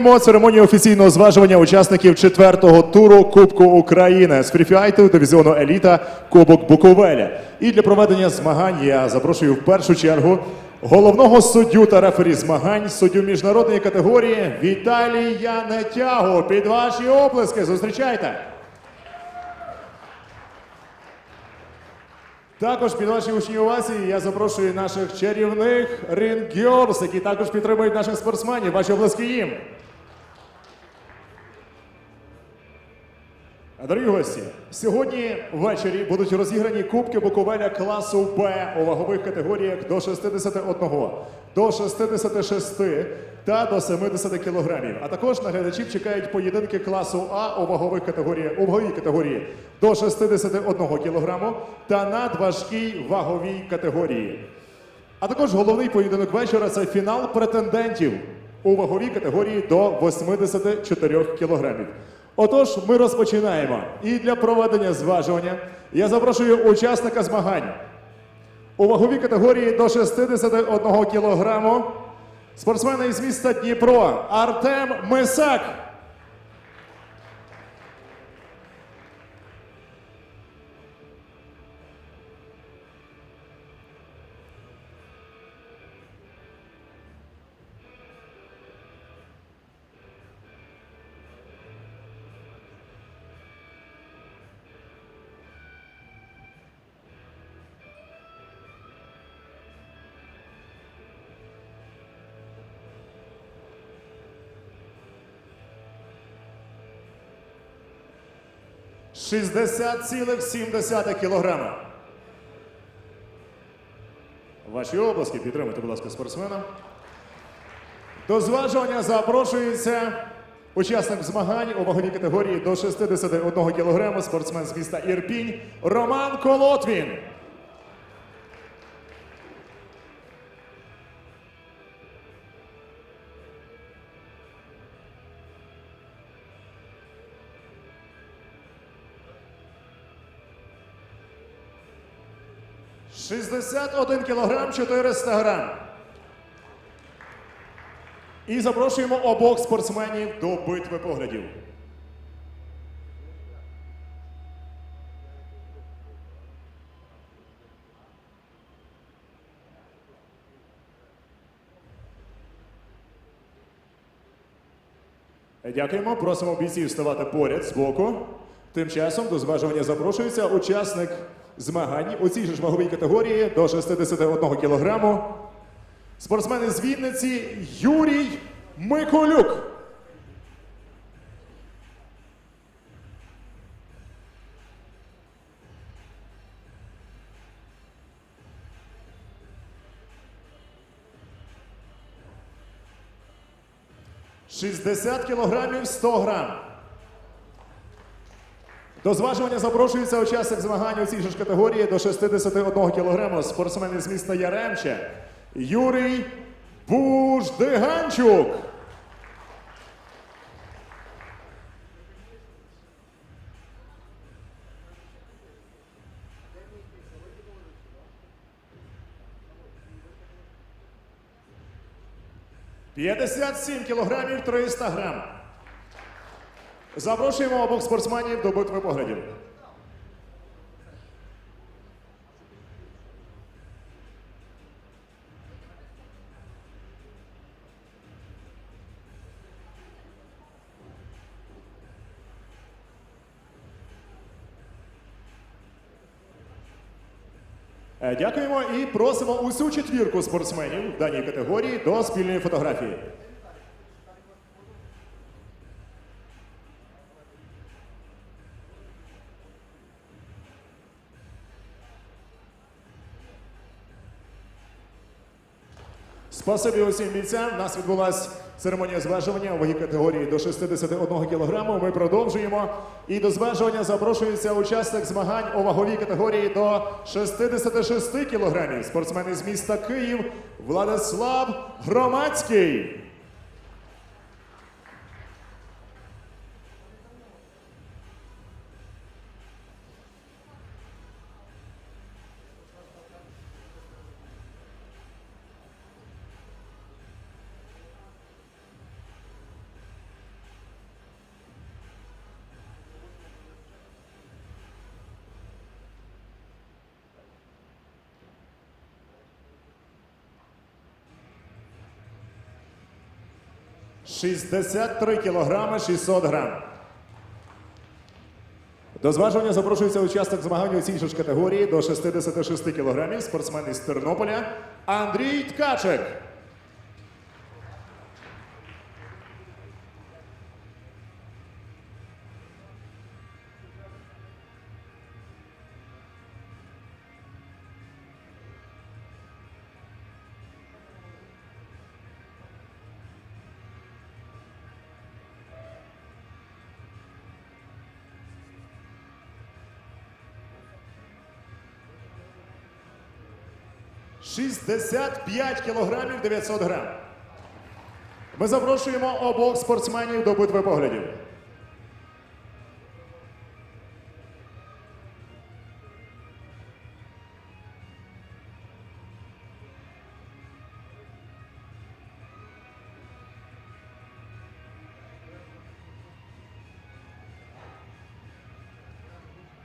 Церемонію офіційного зважування учасників четвертого туру Кубку України з фріфайту дивізіону Еліта Кубок Буковеля. І для проведення змагань я запрошую в першу чергу головного суддю та рефері змагань, суддю міжнародної категорії Віталія Нетягу. Під ваші оплески зустрічайте. Також під ваші гучні овації я запрошую наших чарівних рингерс, які також підтримують наших спортсменів. Ваші облески їм. Дорогі гості, сьогодні ввечері будуть розіграні кубки Буковеля класу Б у вагових категоріях до 61, до 66 та до 70 кілограмів. А також на глядачів чекають поєдинки класу А у вагових категоріях у ваговій категорії до 61 кілограму та надважкій ваговій категорії. А також головний поєдинок вечора це фінал претендентів у ваговій категорії до 84 кілограмів. Отож, ми розпочинаємо. І для проведення зважування я запрошую учасника змагань у ваговій категорії до 61 кілограму. Спортсмена із міста Дніпро Артем Мисак. – 60,7 кілограма. Ваші обласки підтримуйте, будь ласка, спортсмена. До зважування запрошується учасник змагань у ваговій категорії до 61 кілограму, спортсмен з міста Ірпінь Роман Колотвін. – 61 кілограм 400 грам. І запрошуємо обох спортсменів до битви поглядів. Дякуємо. Просимо бійців ставати поряд з боку. Тим часом до зважування запрошується учасник змагань у цій ж ваговій категорії до 61 кілограму. Спортсмен із Вінниці Юрій Миколюк. «60 кілограмів 100 грам. До зважування запрошується учасник змагань у цій ж категорії до 61 кілограму. Спортсмен із міста Яремче Юрій Буждиганчук. П'ятдесят сім кілограмів 300 грам. Запрошуємо обох спортсменів до битви поглядів. Е, Дякуємо і просимо усю четвірку спортсменів в даній категорії до спільної фотографії. Спасибі усім бійцям. У нас відбулася церемонія зважування вагі категорії до 61 кг. Ми продовжуємо. І до зважування запрошується учасник змагань у ваговій категорії до 66 кг. Спортсмен із міста Київ Владислав Громадський. 63 кілограми 600 грам. До зважування запрошується учасник змагань у цій ж категорії до 66 кілограмів, спортсмен із Тернополя Андрій Ткачик. – 65 кілограмів 900 грам. Ми запрошуємо обох спортсменів до битви поглядів.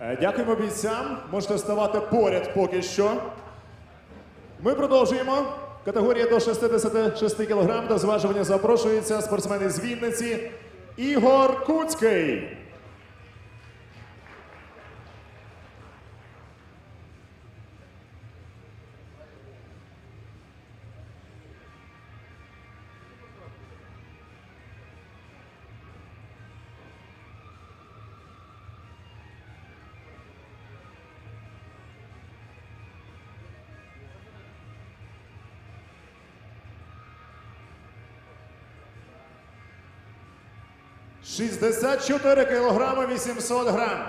Е, Дякуємо бійцям. Можете ставати поряд поки що. Ми продовжуємо. Категорія до 66 кг. До зважування запрошується спортсмен із Вінниці Ігор Куцький. – 64 кілограми 800 грам.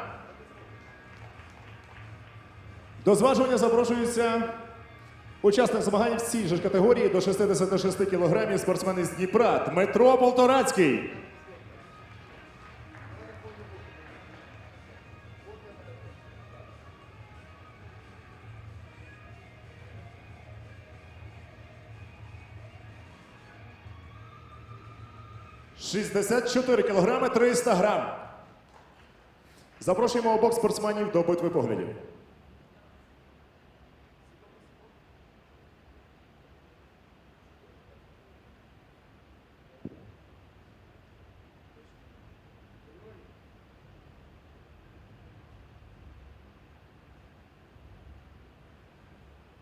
До зважування запрошується учасник змагань в цій же категорії до 66 кілограмів спортсмен із Дніпра Дмитро Полторацький. – 64 кілограми 300 грам. Запрошуємо обох спортсменів до битви поглядів.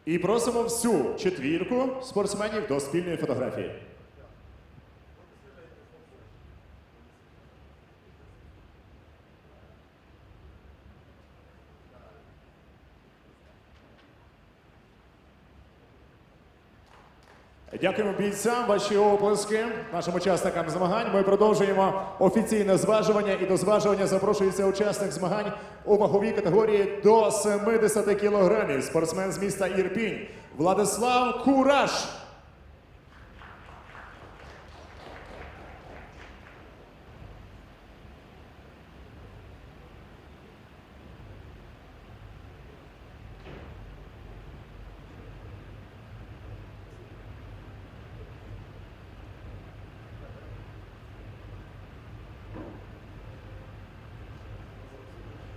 І просимо всю четвірку спортсменів до спільної фотографії. Дякуємо бійцям, ваші оплески нашим учасникам змагань. Ми продовжуємо офіційне зважування і до зважування запрошується учасник змагань у ваговій категорії до 70 кілограмів. Спортсмен з міста Ірпінь Владислав Кураш. –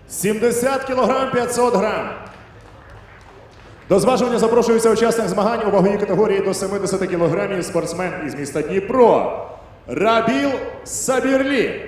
70 кілограм 500 грам. До зважування запрошується учасник змагань у ваговій категорії до 70 кілограмів спортсмен із міста Дніпро Рабіл Сабірлі. –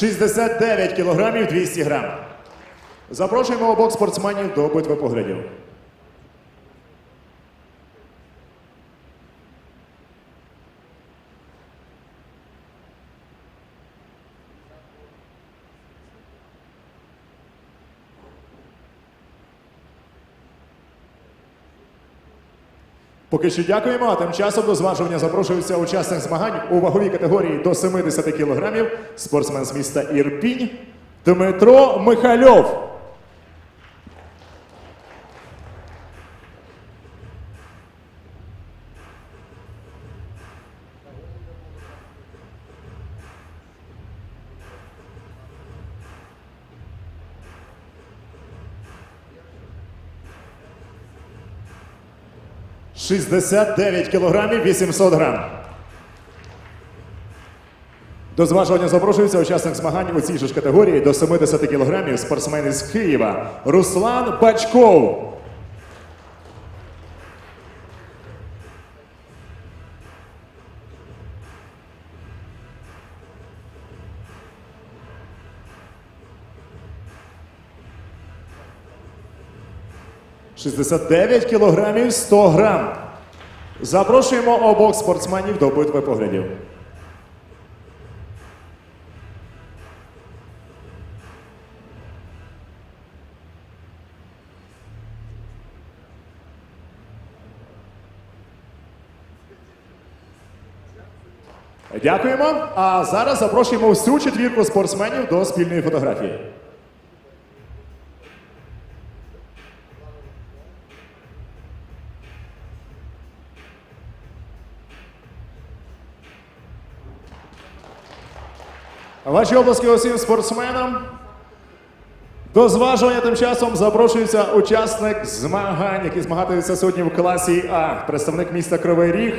69 кілограмів 200 грам. Запрошуємо обох спортсменів до битви поглядів. Поки що дякуємо. А тим часом до зважування запрошується учасник змагань у ваговій категорії до 70 кілограмів. Спортсмен з міста Ірпінь Дмитро Михальов. 69 кілограмів 800 грам. До зважування запрошується учасник змагань у цій ж категорії до 70 кілограмів спортсмен із Києва Руслан Бачков. «69 кілограмів 100 грам. Запрошуємо обох спортсменів до битви поглядів. Дякуємо. А зараз запрошуємо всю четвірку спортсменів до спільної фотографії. Ваші обласки усім спортсменам. До зважування тим часом запрошується учасник змагань, який змагатиметься сьогодні в класі А, представник міста Кривий Ріг.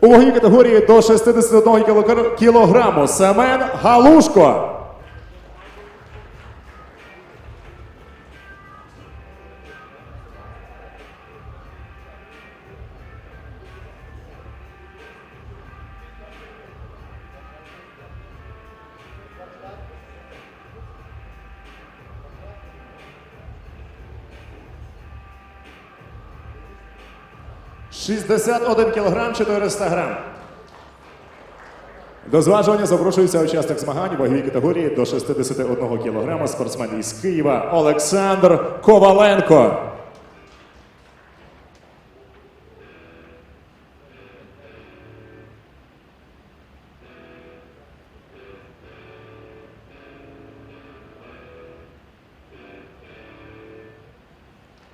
У ваговій категорії до 61 кілограму Семен Галушко. «61 кілограм 400 грам. До зважування запрошується учасник змагань ваговій категорії до 61 кілограма спортсмен із Києва Олександр Коваленко.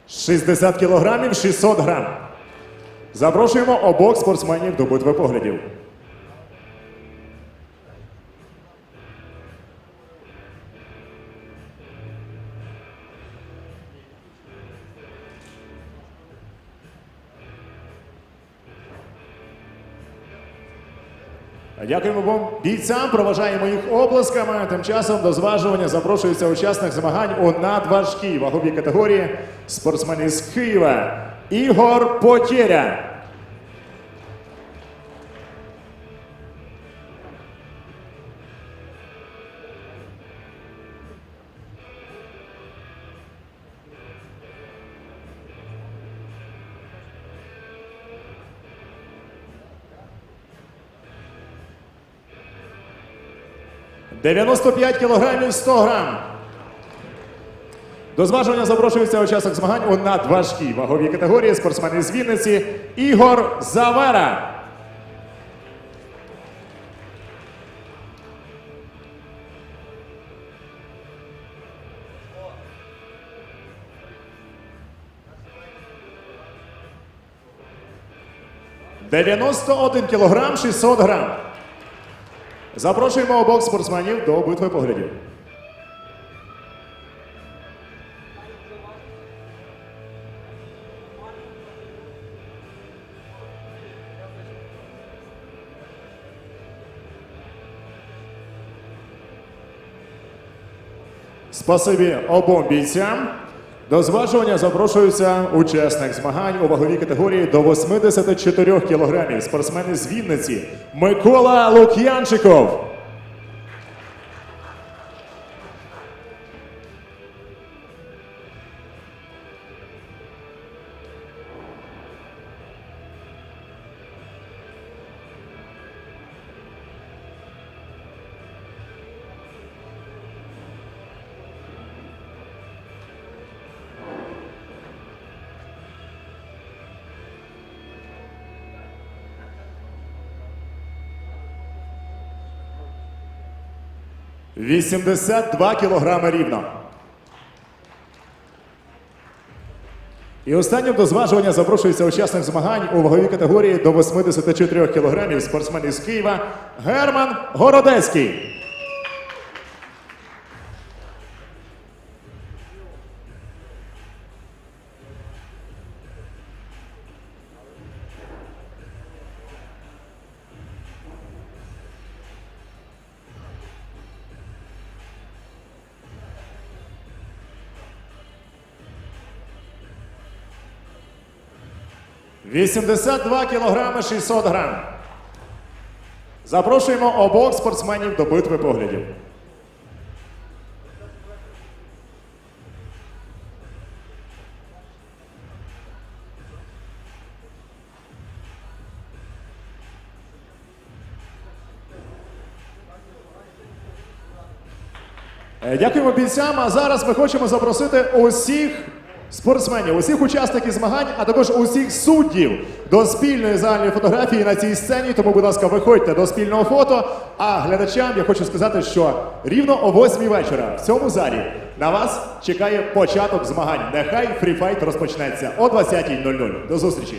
«60 кілограмів 600 грам. Запрошуємо обох спортсменів до битви поглядів. Дякуємо вам бійцям. Проважаємо їх обласками. Тим часом до зважування запрошується учасник змагань у надважкій ваговій категорії спортсмен із Києва Ігор Потєря. – 95 кілограмів 100 грам. До зважування запрошується учасник змагань у надважкій ваговій категорії спортсмен із Вінниці Ігор Завера. «91 кілограм 600 грам. Запрошуємо обох спортсменів до битви поглядів. Спасибі обом бійцям. До зважування запрошується учасник змагань у ваговій категорії до 84 кілограмів. Спортсмен із Вінниці Микола Лук'янчиков. – 82 кілограми рівно. І останнім до зважування запрошується учасник змагань у ваговій категорії до 84 кілограмів спортсмен із Києва Герман Городецький. 82 кілограми 600 грам. Запрошуємо обох спортсменів до битви поглядів. Е, Дякуємо бійцям. А зараз ми хочемо запросити усіх спортсменів, усіх учасників змагань, а також усіх суддів до спільної загальної фотографії на цій сцені. Тому, будь ласка, виходьте до спільного фото. А глядачам я хочу сказати, що рівно о 8 вечора в цьому залі на вас чекає початок змагань. Нехай фріфайт розпочнеться о 20.00. До зустрічі!